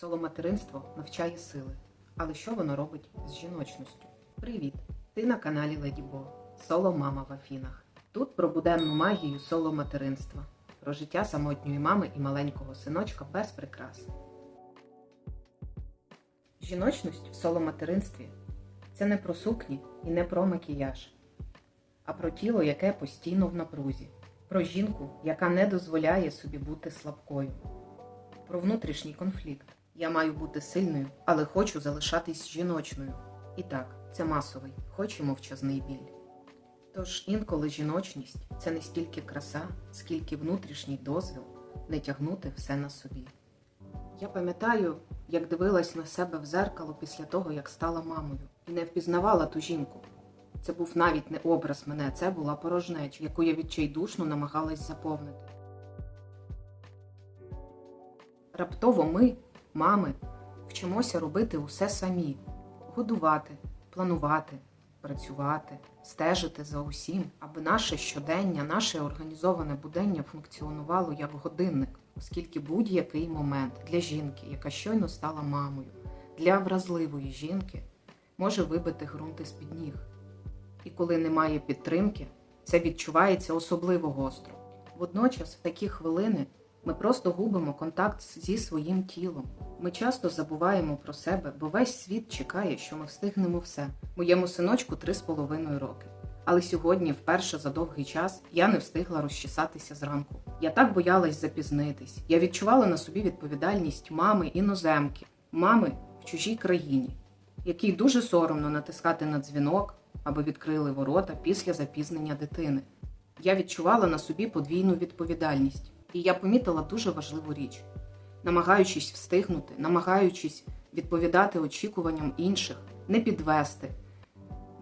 Соломатеринство навчає сили. Але що воно робить з жіночністю? Привіт! Ти на каналі Леді Бо. Соло Мама в Афінах. Тут про буденну магію соломатеринства, про життя самотньої мами і маленького синочка без прикрас. Жіночність в соломатеринстві це не про сукні і не про макіяж, а про тіло, яке постійно в напрузі, про жінку, яка не дозволяє собі бути слабкою, про внутрішній конфлікт. Я маю бути сильною, але хочу залишатись жіночною. І так, це масовий, хоч і мовчазний біль. Тож інколи жіночність це не стільки краса, скільки внутрішній дозвіл не тягнути все на собі. Я пам'ятаю, як дивилась на себе в зеркало після того, як стала мамою, і не впізнавала ту жінку. Це був навіть не образ мене, це була порожнеча, яку я відчайдушно намагалась заповнити. Раптово ми, мами, вчимося робити усе самі: годувати, планувати, працювати, стежити за усім, аби наше щодення, наше організоване будення функціонувало як годинник, оскільки будь-який момент для жінки, яка щойно стала мамою, для вразливої жінки може вибити ґрунт із під ніг. І коли немає підтримки, це відчувається особливо гостро. Водночас, в такі хвилини, ми просто губимо контакт зі своїм тілом. Ми часто забуваємо про себе, бо весь світ чекає, що ми встигнемо все. Моєму синочку три з половиною роки. Але сьогодні, вперше за довгий час, я не встигла розчесатися зранку. Я так боялась запізнитись. Я відчувала на собі відповідальність мами іноземки, мами в чужій країні, якій дуже соромно натискати на дзвінок, аби відкрили ворота після запізнення дитини. Я відчувала на собі подвійну відповідальність, і я помітила дуже важливу річ. Намагаючись встигнути, намагаючись відповідати очікуванням інших, не підвести,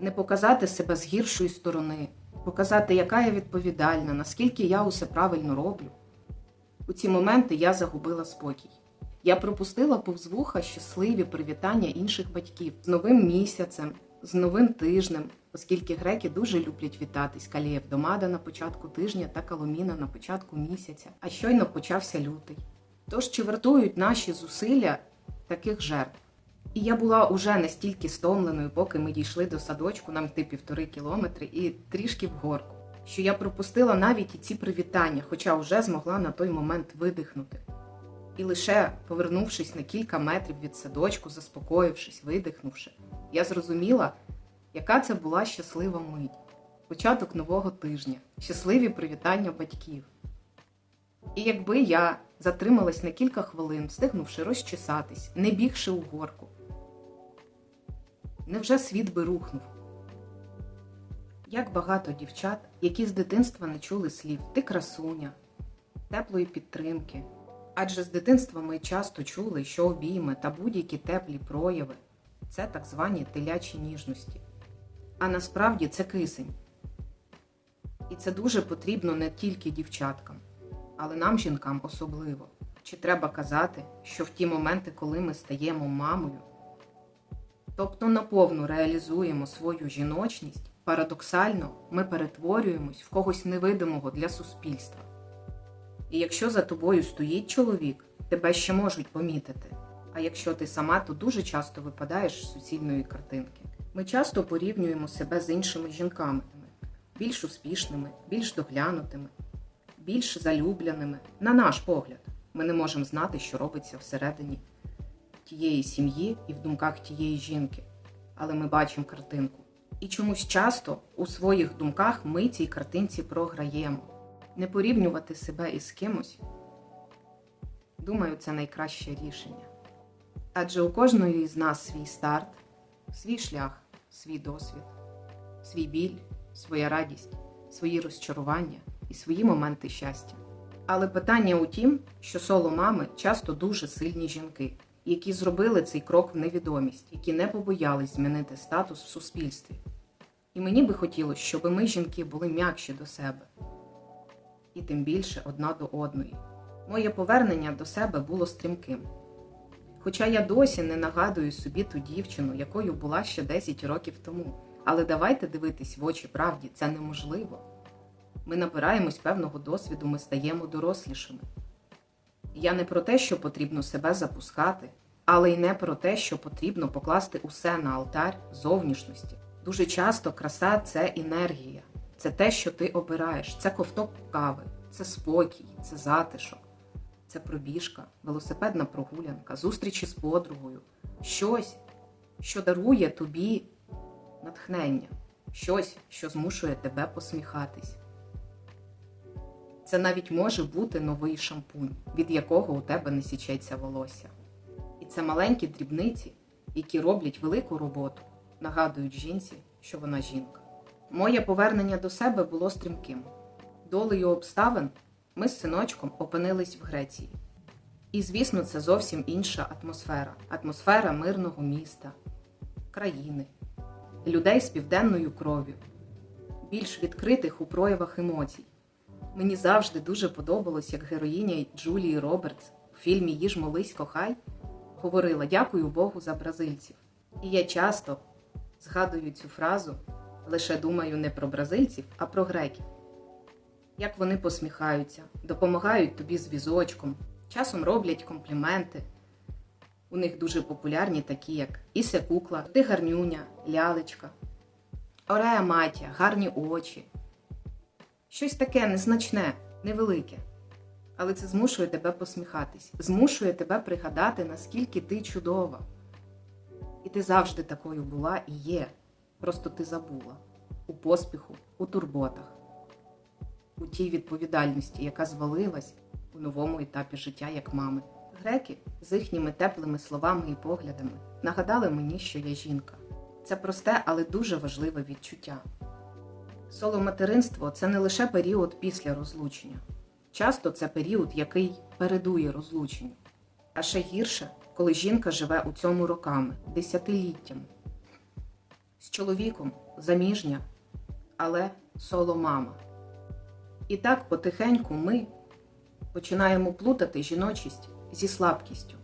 не показати себе з гіршої сторони, показати, яка я відповідальна, наскільки я усе правильно роблю. У ці моменти я загубила спокій. Я пропустила повз вуха щасливі привітання інших батьків з новим місяцем, з новим тижнем, оскільки греки дуже люблять вітатись Калієв Домада на початку тижня та Каломіна на початку місяця, а щойно почався лютий. Тож чи вартують наші зусилля таких жертв? І я була уже настільки стомленою, поки ми дійшли до садочку, нам йти півтори кілометри і трішки вгорку, що я пропустила навіть і ці привітання, хоча вже змогла на той момент видихнути. І лише повернувшись на кілька метрів від садочку, заспокоївшись, видихнувши, я зрозуміла, яка це була щаслива мить, початок нового тижня, щасливі привітання батьків. І якби я затрималась на кілька хвилин, встигнувши розчесатись, не бігши у горку, невже світ би рухнув? Як багато дівчат, які з дитинства не чули слів ти красуня, теплої підтримки. Адже з дитинства ми часто чули, що обійми та будь-які теплі прояви це так звані телячі ніжності. А насправді це кисень. І це дуже потрібно не тільки дівчаткам, але нам, жінкам, особливо. Чи треба казати, що в ті моменти, коли ми стаємо мамою, тобто наповну реалізуємо свою жіночність, парадоксально ми перетворюємось в когось невидимого для суспільства. І якщо за тобою стоїть чоловік, тебе ще можуть помітити. А якщо ти сама, то дуже часто випадаєш з суцільної картинки. Ми часто порівнюємо себе з іншими жінками, більш успішними, більш доглянутими, більш залюбляними. На наш погляд, ми не можемо знати, що робиться всередині тієї сім'ї і в думках тієї жінки. Але ми бачимо картинку. І чомусь часто у своїх думках ми цій картинці програємо. Не порівнювати себе із кимось, думаю, це найкраще рішення. Адже у кожної з нас свій старт, свій шлях, свій досвід, свій біль, своя радість, свої розчарування і свої моменти щастя. Але питання у тім, що соло мами часто дуже сильні жінки, які зробили цей крок в невідомість, які не побоялись змінити статус в суспільстві. І мені би хотілося, щоб ми, жінки, були м'якші до себе і тим більше одна до одної. Моє повернення до себе було стрімким. Хоча я досі не нагадую собі ту дівчину, якою була ще 10 років тому. Але давайте дивитись в очі правді, це неможливо. Ми набираємось певного досвіду, ми стаємо дорослішими. Я не про те, що потрібно себе запускати, але й не про те, що потрібно покласти усе на алтар зовнішності. Дуже часто краса це енергія, це те, що ти обираєш, це ковток кави, це спокій, це затишок, це пробіжка, велосипедна прогулянка, зустрічі з подругою, щось, що дарує тобі натхнення, щось, що змушує тебе посміхатись. Це навіть може бути новий шампунь, від якого у тебе не січеться волосся. І це маленькі дрібниці, які роблять велику роботу, нагадують жінці, що вона жінка. Моє повернення до себе було стрімким. Долею обставин ми з синочком опинились в Греції. І, звісно, це зовсім інша атмосфера атмосфера мирного міста, країни, людей з південною кров'ю, більш відкритих у проявах емоцій. Мені завжди дуже подобалось, як героїня Джулії Робертс у фільмі Їж молись, кохай говорила Дякую Богу за бразильців. І я часто згадую цю фразу, лише думаю не про бразильців, а про греків. Як вони посміхаються, допомагають тобі з візочком, часом роблять компліменти. У них дуже популярні такі, як Ісе кукла, ти гарнюня, лялечка, Орея матя, гарні очі. Щось таке незначне, невелике. Але це змушує тебе посміхатись, змушує тебе пригадати, наскільки ти чудова. І ти завжди такою була і є. Просто ти забула у поспіху, у турботах, у тій відповідальності, яка звалилась у новому етапі життя як мами. Греки з їхніми теплими словами і поглядами нагадали мені, що я жінка. Це просте, але дуже важливе відчуття. Соломатеринство це не лише період після розлучення. Часто це період, який передує розлученню. А ще гірше, коли жінка живе у цьому роками, десятиліттями. З чоловіком заміжня, але соло мама. І так потихеньку ми починаємо плутати жіночість зі слабкістю,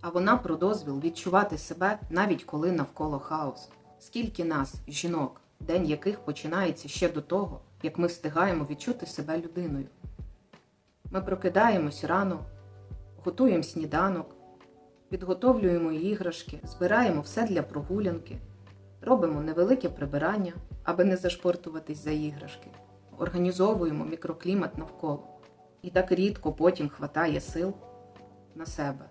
а вона про дозвіл відчувати себе навіть коли навколо хаос. Скільки нас, жінок, день яких починається ще до того, як ми встигаємо відчути себе людиною. Ми прокидаємось рано, готуємо сніданок, підготовлюємо іграшки, збираємо все для прогулянки, робимо невелике прибирання, аби не зашпортуватись за іграшки, організовуємо мікроклімат навколо. І так рідко потім хватає сил на себе.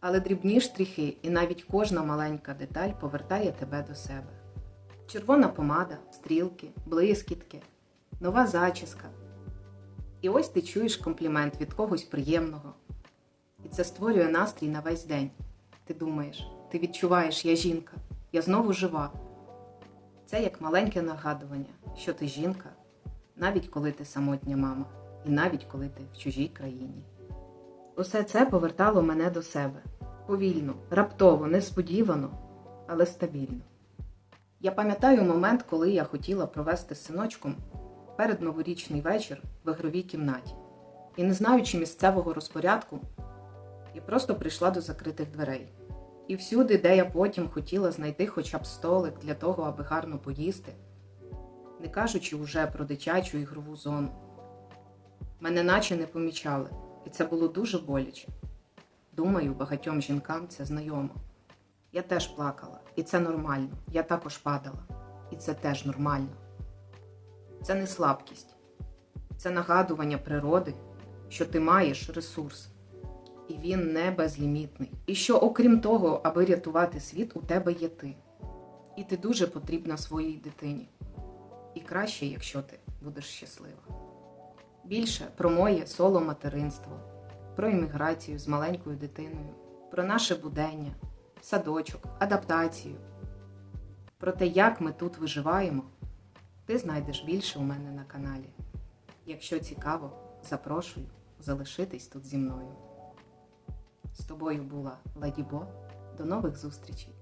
Але дрібні штрихи і навіть кожна маленька деталь повертає тебе до себе. Червона помада, стрілки, блискітки, нова зачіска. І ось ти чуєш комплімент від когось приємного. І це створює настрій на весь день. Ти думаєш, ти відчуваєш, я жінка, я знову жива. Це як маленьке нагадування, що ти жінка, навіть коли ти самотня мама, і навіть коли ти в чужій країні. Усе це повертало мене до себе повільно, раптово, несподівано, але стабільно. Я пам'ятаю момент, коли я хотіла провести з синочком перед новорічний вечір в ігровій кімнаті. І, не знаючи місцевого розпорядку, я просто прийшла до закритих дверей. І всюди, де я потім хотіла знайти хоча б столик для того, аби гарно поїсти, не кажучи уже про дитячу ігрову зону, мене наче не помічали, і це було дуже боляче. Думаю, багатьом жінкам це знайомо. Я теж плакала, і це нормально. Я також падала, і це теж нормально. Це не слабкість, це нагадування природи, що ти маєш ресурс, і він не безлімітний. І що, окрім того, аби рятувати світ, у тебе є ти. І ти дуже потрібна своїй дитині. І краще, якщо ти будеш щаслива. Більше про моє соло материнство, про імміграцію з маленькою дитиною, про наше будення, садочок, адаптацію, про те, як ми тут виживаємо ти знайдеш більше у мене на каналі. Якщо цікаво, запрошую залишитись тут зі мною. З тобою була Леді Бо. До нових зустрічей!